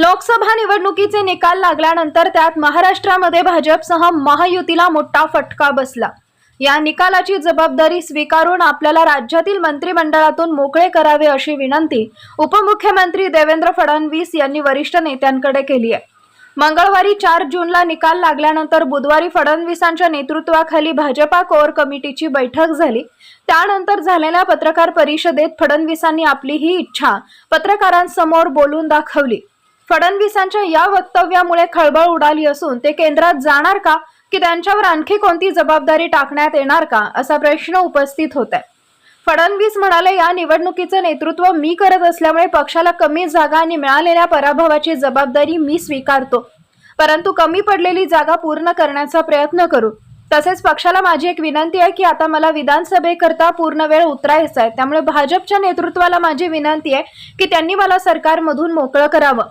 लोकसभा निवडणुकीचे निकाल लागल्यानंतर त्यात महाराष्ट्रामध्ये भाजपसह महायुतीला मोठा फटका बसला. या निकालाची जबाबदारी स्वीकारून आपल्याला राज्यातील मंत्रिमंडळातून मोकळे करावे अशी विनंती उपमुख्यमंत्री देवेंद्र फडणवीस यांनी वरिष्ठ नेत्यांकडे केली आहे. मंगळवारी चार जूनला निकाल लागल्यानंतर बुधवारी फडणवीसांच्या नेतृत्वाखाली भाजपा कोअर कमिटीची बैठक झाली. त्यानंतर झालेल्या पत्रकार परिषदेत फडणवीसांनी आपली ही इच्छा पत्रकारांसमोर बोलून दाखवली. फडणवीसांच्या या वक्तव्यामुळे खळबळ उडाली असून ते केंद्रात जाणार का? की त्यांच्यावर आणखी कोणती जबाबदारी टाकण्यात येणार का? असा प्रश्न उपस्थित होत आहे फडणवीस म्हणाले या निवडणुकीचं नेतृत्व मी करत असल्यामुळे पक्षाला कमी जागा आणि मिळालेल्या पराभवाची जबाबदारी मी स्वीकारतो. परंतु कमी पडलेली जागा पूर्ण करण्याचा प्रयत्न करू. तसेच पक्षाला माझी एक विनंती आहे की आता मला विधानसभेकरता पूर्ण वेळ उतरायचा आहे. त्यामुळे भाजपच्या नेतृत्वाला माझी विनंती आहे की त्यांनी मला सरकारमधून मोकळं करावं.